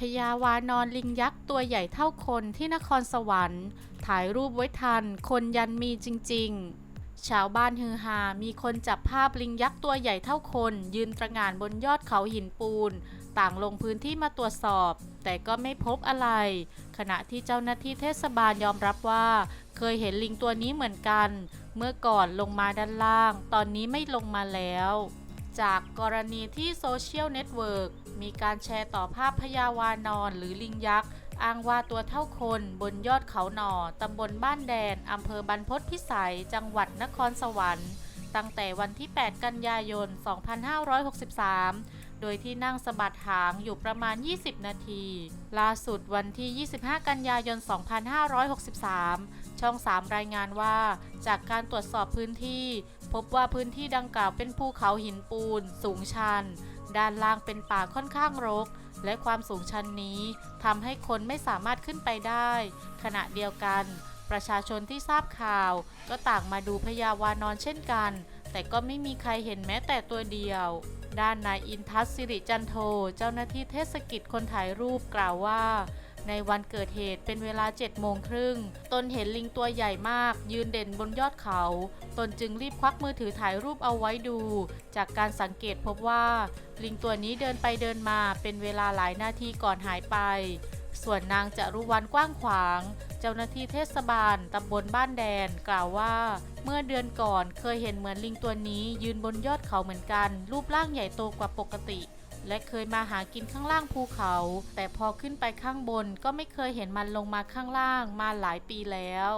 พญาวานอนลิงยักษ์ตัวใหญ่เท่าคนที่นครสวรรค์ ถ่ายรูปไว้ทัน คนยันมีจริง ๆ ชาวบ้านฮือฮา มีคนจับภาพลิงยักษ์ตัวใหญ่เท่าคน ยืนตระหง่านบนยอดเขาหินปูน ต่างลงพื้นที่มาตรวจสอบ แต่ก็ไม่พบอะไร ขณะที่เจ้าหน้าที่เทศบาลยอมรับว่า เคยเห็นลิงตัวนี้เหมือนกัน เมื่อก่อนลงมาด้านล่าง ตอนนี้ไม่ลงมาแล้ว จากกรณีที่โซเชียลเน็ตเวิร์กมีการแชร์ต่อภาพพญาวานอนหรือลิงยักษ์ อ้างว่าตัวเท่าคนบนยอดเขาหน่อตำบลบ้านแดน อำเภอบรรพตพิสัย จังหวัดนครสวรรค์ ตั้งแต่วันที่ 8 กันยายน 2563 โดยที่นั่งสะบัดหางอยู่ประมาณ 20 นาที ล่าสุดวันที่ 25 กันยายน 2563 ช่อง 3 รายงานว่า จากการตรวจสอบพื้นที่ พบว่าพื้นที่ดังกล่าวเป็นภูเขาหินปูน สูงชัน ด้านล่างเป็นป่าค่อนข้างรก และความสูงชันนี้ทำให้คนไม่สามารถขึ้นไปได้ ขณะเดียวกัน ประชาชนที่ทราบข่าว ก็ต่างมาดูพญาวานอนเช่นกัน แต่ก็ไม่มีใครเห็นแม้แต่ตัวเดียว ด้านนายอินทัศน์สิริจันโท เจ้าหน้าที่เทศกิจคนถ่ายรูปกล่าวว่า ในวันเกิดเหตุเป็นเวลา7โมงครึ่ง ตนเห็นลิงตัวใหญ่มาก ยืนเด่นบนยอดเขา ตนจึงรีบควักมือถือถ่ายรูปเอาไว้ดู จากการสังเกตพบว่า ลิงตัวนี้เดินไปเดินมาเป็นเวลาหลายนาทีก่อนหายไป ส่วนนางจารุวรรณกว้างขวาง เจ้าหน้าที่เทศบาลตำบลบ้านแดนกล่าวว่า เมื่อเดือนก่อนเคยเห็นเหมือนลิงตัวนี้ยืนบนยอดเขาเหมือนกัน รูปร่างใหญ่โตกว่าปกติ และเคยมาหากินข้างล่างภูเขา แต่พอขึ้นไปข้างบนก็ไม่เคยเห็นมันลงมาข้างล่างมาหลายปีแล้ว